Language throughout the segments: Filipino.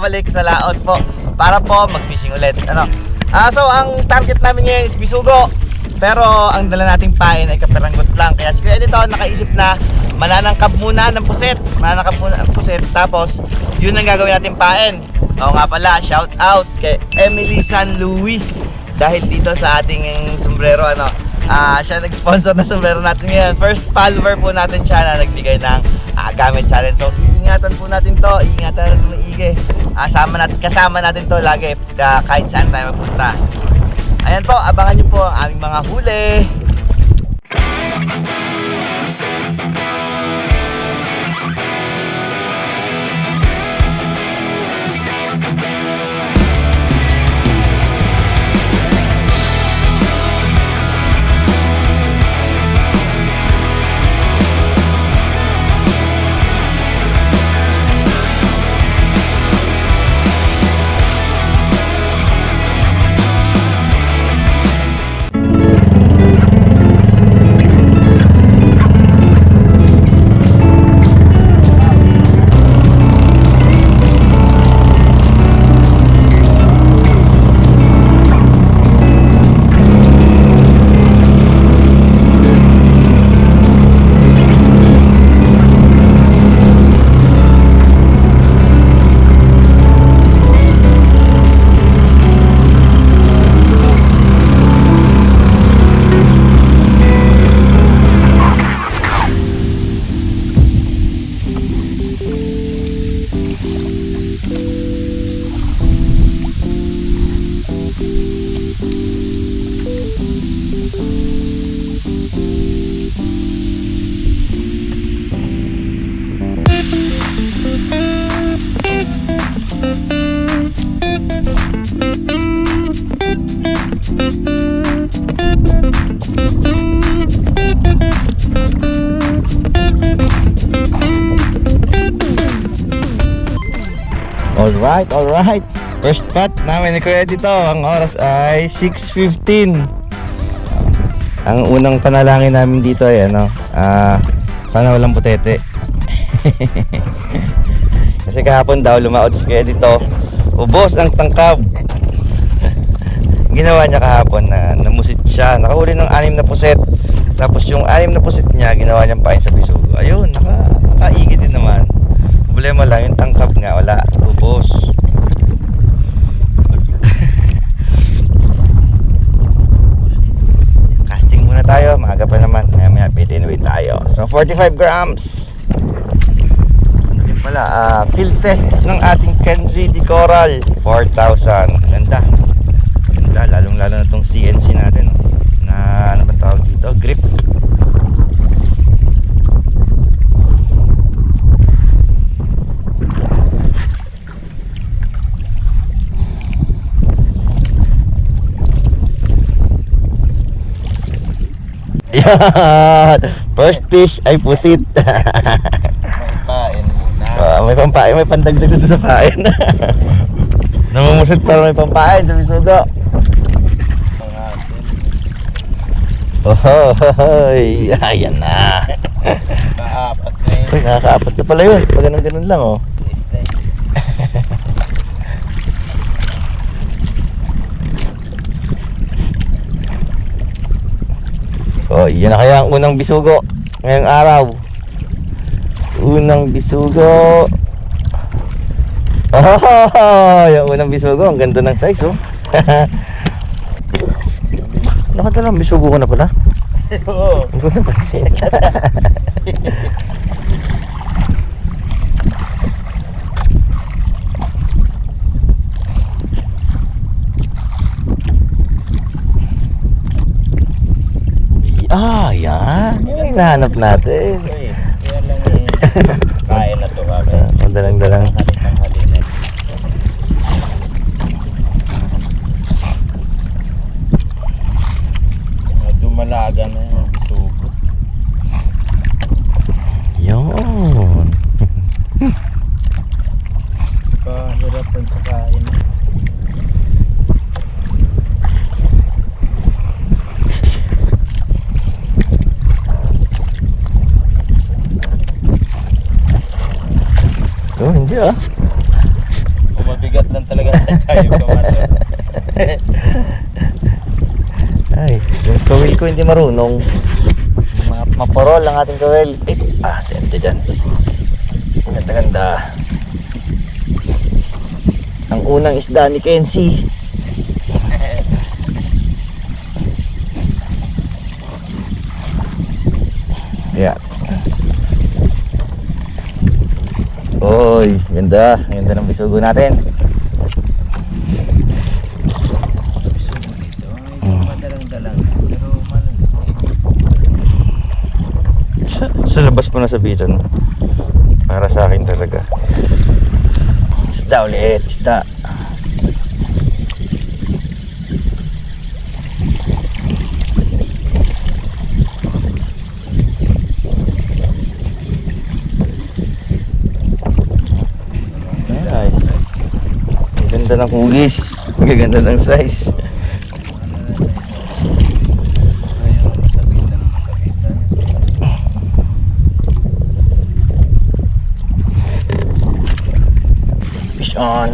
babalik sa laot po para po mag-fishing ulit. Ano? Ah, so ang target namin ngayon is bisugo. Pero ang dala nating pain ay kapiranggot lang. Kaya si Kuya dito nakaisip na mananangkab muna ng puset. Mananangkab muna ng puset. Tapos, yun ang gagawin nating pain. Oo nga pala, shout out kay Emily San Luis. Dahil dito sa ating sombrero, ano, ah siya nag-sponsor na sombrero natin ngayon. First follower po natin siya na nagbigay ng ah, gamit sa atin. So, iingatan po natin to. Iingatan natin maigi. Ah, sama natin, kasama natin to lagi ah, kahit saan tayo magpunta. Ayan po, abangan nyo po ang aming mga huli. Alright, alright. First spot namin ni Kuya dito. Ang oras ay 6.15. Ang unang panalangin namin dito ay ano, ah, sana walang putete. Kasi kahapon daw lumaot si Kuya dito. Ubos ang tangkab. Ginawa niya kahapon na namusit siya. Nakahuli ng anim na puset. Tapos yung anim na puset niya, ginawa niyang pain sa bisugo. Ayun, naka, nakaigi din naman. Problema lang, yung tangkab nga, wala. Ubos. Casting muna tayo. Maaga pa naman. Maya maya, bitin away tayo. So, 45 grams. Ano din pala, ah, field test ng ating Kenzie di Coral. 4,000. Ganda. Ganda, lalong lalo na itong CNC natin. Na, ano ba tawag dito? Grip. Yan! First fish ay pusit. Pain muna. Ah, may pampain, may pandagdag dito sa pain. Namumusit para may pampain sa bisugo. Asin. Ohoy! Ayan na. Kaapat na yun. Uy, nakakaapat na pala yun. Pag ganun ganun lang oh. Isda. Oh, yan na kaya ang unang bisugo ngayong araw. Unang bisugo. Oh, yung unang bisugo. Ang ganda ng size, oh. Nakatalang bisugo ko na pala. Oo. Ang ganda pansin. ah, hinahanap natin. Yan lang yung kain na to Madalang-dalang. Halik ng halinet. Dumalaga na yan. Sugo. Yun. Pahirapan sa kain. Oh, hindi ah. mabigat lang talaga sa tayo kamato. Ay, yung kawil ko hindi marunong. Ma maporol ang ating kawil. Eh, ah, dyan, dyan. Ganda. Ang unang isda ni Kenzie. Kaya. Oy, ganda. Ganda ng bisugo natin. Ito, ay madalang-dalang. Pero man, Sa, sa labas pa nasabitan. Para sa akin talaga. Isda ulit, isda. Nice. Ganda ng hugis. Ganda ng size. ayaw masabitan, masabitan. Fish on.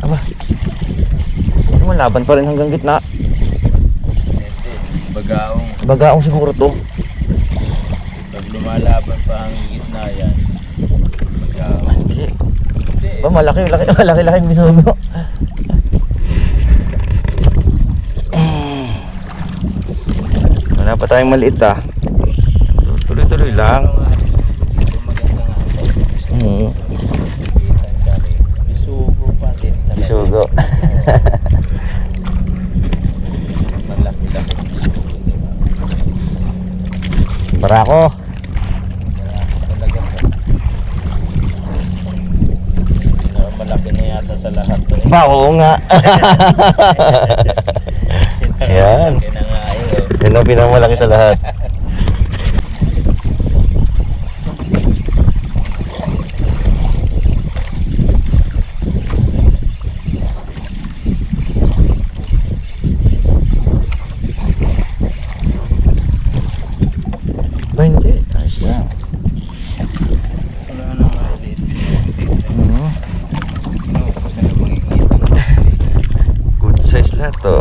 Aba. Ano mo, laban pa rin hanggang gitna. Hindi, bagaong. Bagaong siguro to. Pag lumalaban pa ang gitna yan, bagaong. Hindi. Hindi, Ba, malaki, malaki, malaki, laki bisugo. Wala pa tayong maliit ah. Tuloy-tuloy lang. Ito nga, ito maganda nga sa ito. Mm. Sabitan ka rin. Bisugo pa din talaga. Bisugo. Malaki-laki bisugo, di ba? Barako. Pinakamalaki na yata sa lahat to. eh. Ba, oo nga. Yan. Yan ang pinakamalaki sa lahat. Ba, hindi. Ayos lang. Wala na nga ulit. Mhm. Ano, kasi na magiging Good size lahat to.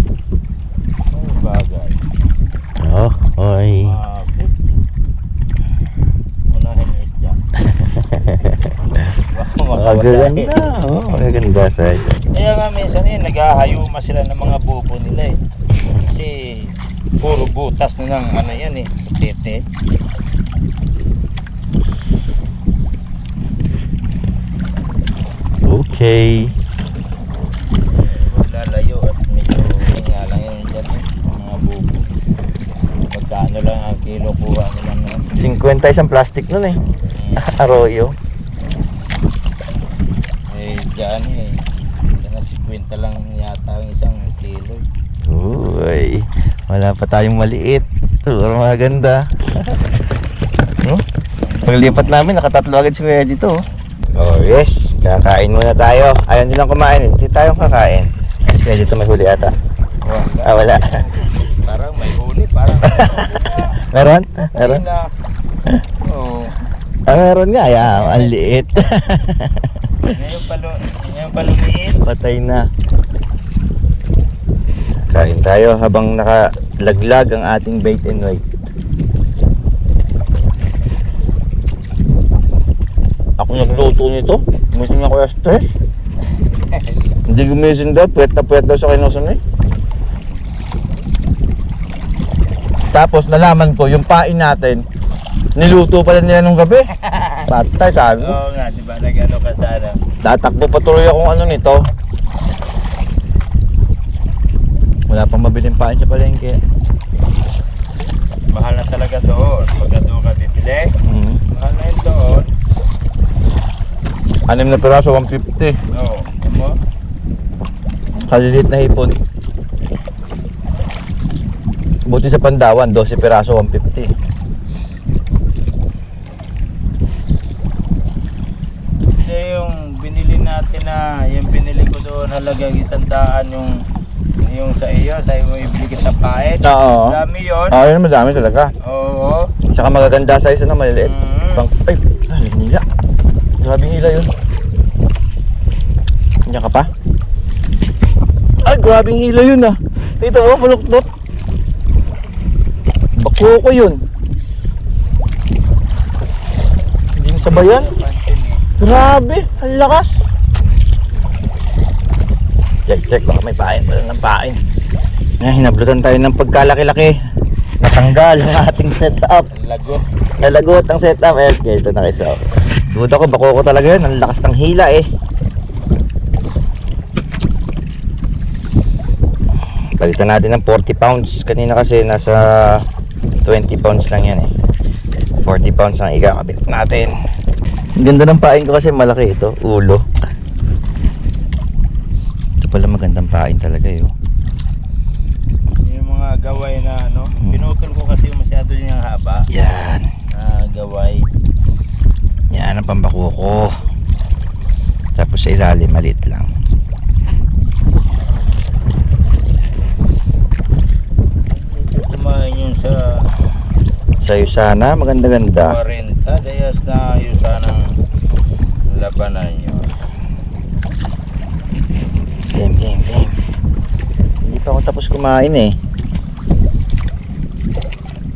Ano bagay? Oh, oy. Mabot. Unahin yung isda. Magaganda. Oh, magaganda size. Kaya nga minsan eh, naghahayuma sila ng mga bubo nila eh. Kasi puro butas na ng ano yan eh, tete. Okay. Lalayo at medyo nga lang yun dyan eh, mga bubo. Magkano lang ang kilo kuha nila na. 50 isang plastic nun eh. Hmm. Arroyo. Eh, dyan eh. Kaya 50 lang yata ang isang kilo. eh. Uy, wala pa tayong maliit. Siguro maganda. no? Paglipat namin, nakatatlo agad si Kuya dito. Oh yes, kakain muna tayo. Ayaw nilang kumain, eh. hindi tayo kakain. Kasi Kuya dito may huli ata. Wala. Ah, wala. Parang may huli, parang meron? Meron? Oo. Ah, meron nga, yeah, ang liit. Ngayon palo, ngayon palumiit. Patay na. Kain tayo habang nakalaglag ang ating bait and weight. Ako nagluto nito. Gumising ako yung stress. Hindi gumising daw. Puwet na puwet daw sa kinusun eh. Tapos nalaman ko yung pain natin. Niluto pala nila nung gabi. Patay sabi ko. Oo nga, di ba nag-ano ka sana? Tatakbo pa tuloy akong ano nito. Wala pang mabiling pain sa palengke. Mahal na talaga doon. Pagka doon ka bibili, Mm. mahal na yun doon. Anim na piraso, 150. Oo. Ano mo? Kalilit na hipon. Buti sa Pandawan, 12 piraso, 150. Hindi yung binili natin na, yung binili ko doon halagang isang daan yung yung sa iyo, sa'yo mo ibili kita paet. Oo. Dami yun. Oo, yun madami talaga. Oo. Tsaka magaganda size na maliliit. Mm. Pang, ay, ay, nila. Grabe hila yun. Nandiyan ka pa? Ay, grabing hila yun ah. Dito mo, baluktot. Bako ko yun. Hindi sabayan. Eh. Grabe, ang lakas. Check, check, baka may pain pa ng pain. Yan, hinablutan tayo ng pagkalaki-laki. Natanggal ang ating setup. Lagot. Nalagot ang setup. Eh, sige, ito na kayo. So, duda ko, bako ko talaga yun. Ang lakas ng hila eh. Palitan natin ng 40 pounds. Kanina kasi nasa 20 pounds lang yan eh. 40 pounds ang ikakabit natin. Ang ganda ng pain ko kasi malaki ito. Ulo. Pala magandang pain talaga eh. oh. Yung mga gaway na ano, Hmm. pinutol ko kasi yung masyado niyang haba. Yan. Na gaway. Yan ang pambako ko. Tapos sa ilalim, maliit lang. Kumain yun sa Sa'yo sana, maganda-ganda. 40. Dayas na yun sanang labanan nyo. Game, game, game. Hindi pa ako tapos kumain eh.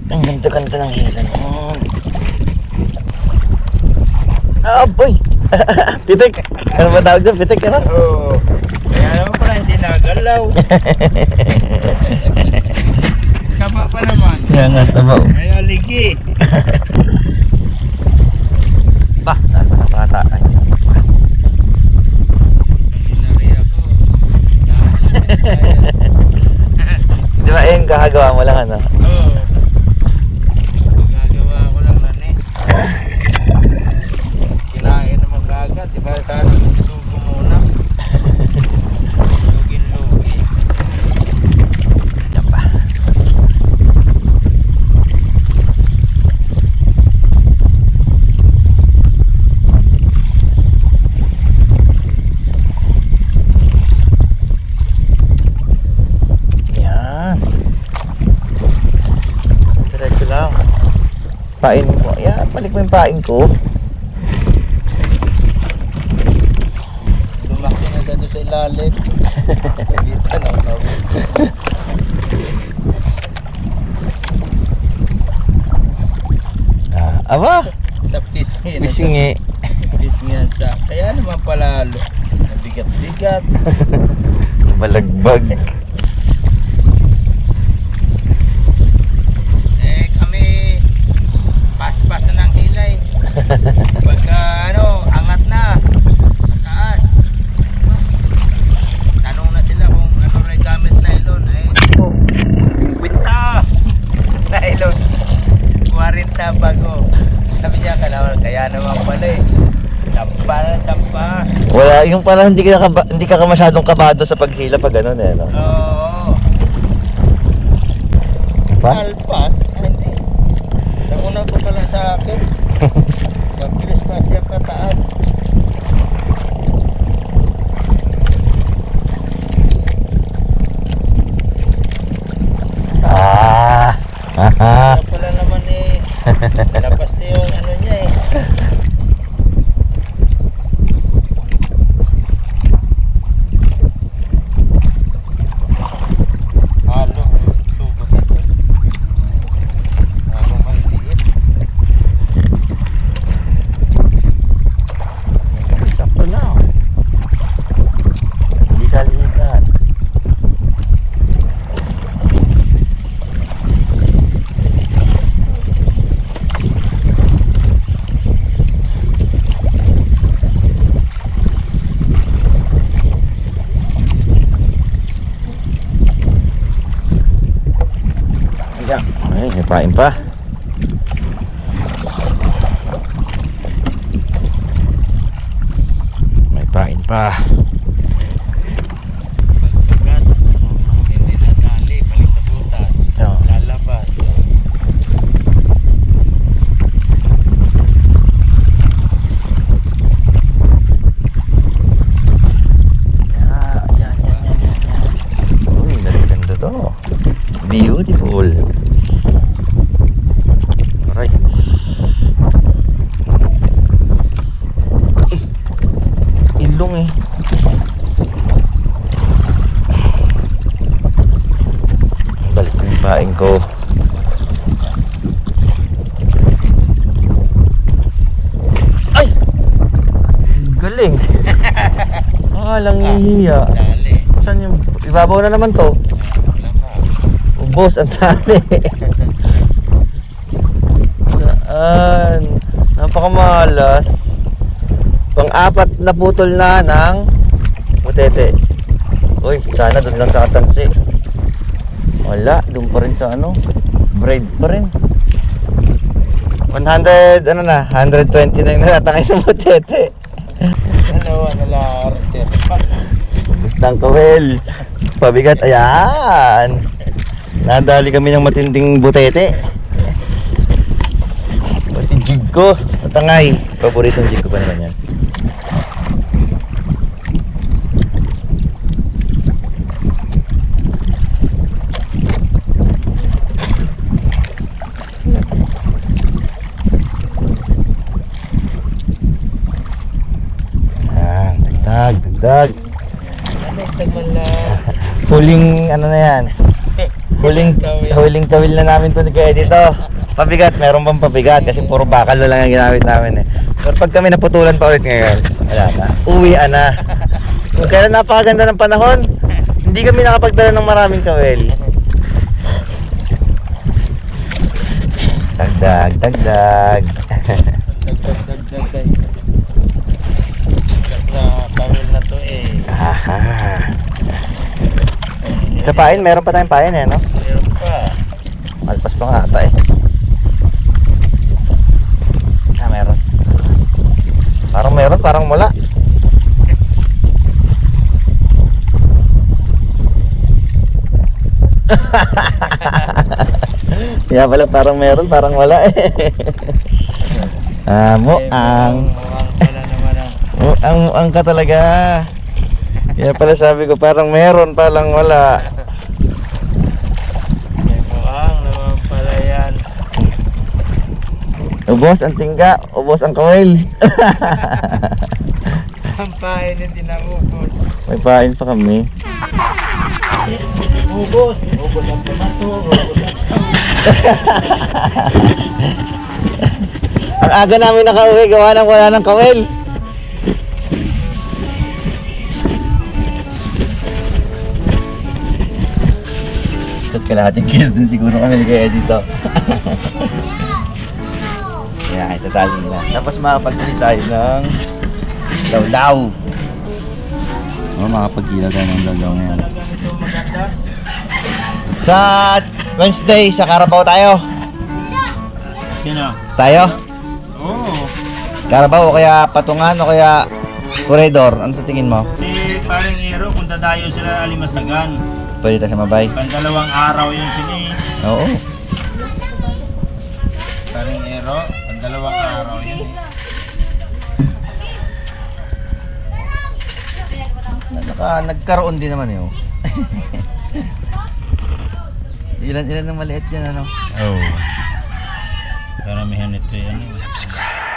Ang ganda-ganda ng hila nun. Ah, boy! Pitik! Ano ba tawag doon? Pitik, ano? Oo. Kaya naman pala hindi nagalaw. Kama pa naman. Kaya nga, tama. Ay, aligi. Ba, pa sa bata. Ay, Sanilari ako. Di ba, eh, kakagawa mo lang, ano? Oo. Gagawa ko lang na eh. Kinain naman kagad. Di ba sana sugo muna? Lugin-lugin. Yan pa. Yan. Diretso lang. Pain mo. Yan, balik mo yung pain ko. Lumaki na doon sa ilalim. Sabitan ako. Ah, aba, Sa pisngi. pisingi. Pisngi yan sa... Kaya naman pala mabigat-bigat. Balagbag. Eh kami pas-pas na ng hilay. Pagka ano, angat na. Sa taas. Tanong na sila kung ano rin gamit nylon. Eh, oh, 50 nylon. 40 bago. Sabi niya, kailangan, kaya naman pala eh. Sampa na sampa. Wala, yung parang hindi ka, hindi ka masyadong kabado sa paghila pag ganun eh, no? Oo. Pa? Alpas? Pa. Galing. Ah, lang hihiya. Dali. Saan yung... Ibabaw na naman to. Ubos ang tali. Saan? Napakamalas. Pang-apat na putol na ng mutete. Uy, sana doon lang sa katansi. Wala, doon pa rin sa ano. Braid pa rin. 100, ano na, 120 na yung natatangay ng mutete. Dalawa na lang, reserva. Gusto ng kawel. Pabigat, ayan. Nadali kami ng matinding butete. Pati jig ko. Matangay. Paboritong jig ko pa naman yan. Ah, dagdag, dagdag. Huling ano na yan? Huling huling kawil na namin to ni dito. Pabigat, meron bang pabigat kasi puro bakal na lang ang ginamit namin eh. Pero pag kami naputulan pa ulit ngayon, wala na. Uwi na. Kung kailan napakaganda ng panahon, hindi kami nakapagdala ng maraming kawil. Dagdag, dagdag. Dagdag, dagdag. Dagdag na kawil na to eh. Aha. Sa pain, meron pa tayong pain eh, no? Meron pa. Malpas pa nga ata eh. Ah, meron. Parang meron, parang wala. Kaya pala parang meron, parang wala eh. ah, mo Eh, ang ang ang ka talaga. Kaya pala sabi ko parang meron, parang wala. May mukhang naman pala yan. Ubos ang tingga, ubos ang kawil. Ang pain hindi na ubos. May pain pa kami. Ubos. Ubos ang pamato. Ubos ang Ang aga namin nakauwi, gawa nang wala ng kawil. Sa kalahating kilo din siguro kami ni Kaya dito. Kaya ito tali nila. Tapos makapagpili tayo ng lawlaw. Oo, makapagkila tayo ng lawlaw ngayon. Sa Wednesday, sa Carabao tayo. Sino? Tayo? Oo. Carabao o kaya Patungan o kaya Corridor. Ano sa tingin mo? Si paring Ero, kung dadayo sila alimasagan. Pwede tayo mabay? Pandalawang araw yun sila eh. Oo. Paring Ero, pandalawang araw yun eh. Naka, nagkaroon din naman eh. oh. ilan ilan ang maliit yan ano? Oo. Karamihan ito yan. Subscribe.